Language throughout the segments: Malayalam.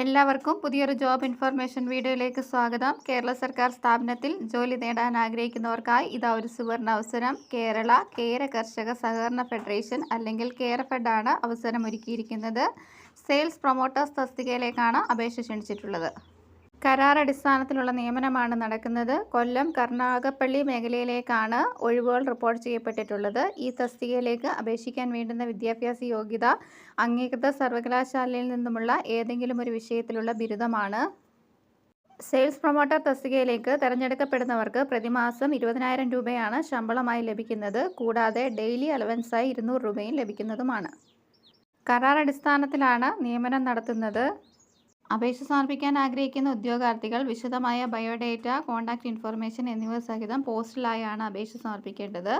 എല്ലാവർക്കും പുതിയൊരു ജോബ് ഇൻഫർമേഷൻ വീഡിയോയിലേക്ക് സ്വാഗതം. കേരള സർക്കാർ സ്ഥാപനത്തിൽ ജോലി നേടാൻ ആഗ്രഹിക്കുന്നവർക്കായി ഇതാ ഒരു സുവർണ അവസരം. കേരള കേര കർഷക സഹകരണ ഫെഡറേഷൻ അല്ലെങ്കിൽ കേരഫെഡാണ് അവസരം ഒരുക്കിയിരിക്കുന്നത് സെയിൽസ് പ്രൊമോട്ടേഴ്സ് തസ്തികയിലേക്കാണ് അപേക്ഷ ക്ഷണിച്ചിട്ടുള്ളത്. കരാർ അടിസ്ഥാനത്തിലുള്ള നിയമനമാണ് നടക്കുന്നത്. കൊല്ലം കർണാകപ്പള്ളി മേഖലയിലേക്കാണ് ഒഴിവുകൾ റിപ്പോർട്ട് ചെയ്യപ്പെട്ടിട്ടുള്ളത്. ഈ തസ്തികയിലേക്ക് അപേക്ഷിക്കാൻ വേണ്ടുന്ന വിദ്യാഭ്യാസ യോഗ്യത അംഗീകൃത സർവകലാശാലയിൽ നിന്നുമുള്ള ഏതെങ്കിലും ഒരു വിഷയത്തിലുള്ള ബിരുദമാണ്. സെയിൽസ് പ്രൊമോട്ടർ തസ്തികയിലേക്ക് തിരഞ്ഞെടുക്കപ്പെടുന്നവർക്ക് പ്രതിമാസം ഇരുപതിനായിരം രൂപയാണ് ശമ്പളമായി ലഭിക്കുന്നത്. കൂടാതെ ഡെയിലി അലവൻസായി ഇരുന്നൂറ് രൂപയും ലഭിക്കുന്നതുമാണ്. കരാർ അടിസ്ഥാനത്തിലാണ് നിയമനം നടത്തുന്നത്. അപേക്ഷ സമർപ്പിക്കാൻ ആഗ്രഹിക്കുന്ന ഉദ്യോഗാർത്ഥികൾ വിശദമായ ബയോഡേറ്റ കോൺടാക്റ്റ് ഇൻഫർമേഷൻ എന്നിവ സഹിതം പോസ്റ്റലായാണ് അപേക്ഷ സമർപ്പിക്കേണ്ടത്.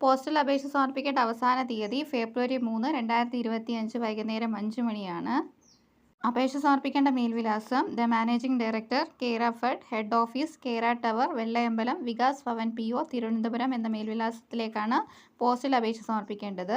പോസ്റ്റൽ അപേക്ഷ സമർപ്പിക്കേണ്ട അവസാന തീയതി ഫെബ്രുവരി മൂന്ന് രണ്ടായിരത്തി ഇരുപത്തി അഞ്ച് വൈകുന്നേരം അഞ്ച് മണിയാണ്. അപേക്ഷ സമർപ്പിക്കേണ്ട മേൽവിലാസം the managing director Kerafed head office Kera tower Vellayambalam Vikas Bhavan P O Thiruvananthapuram എന്ന മേൽവിലാസത്തിലേക്കാണ് പോസ്റ്റൽ അപേക്ഷ സമർപ്പിക്കേണ്ടത്.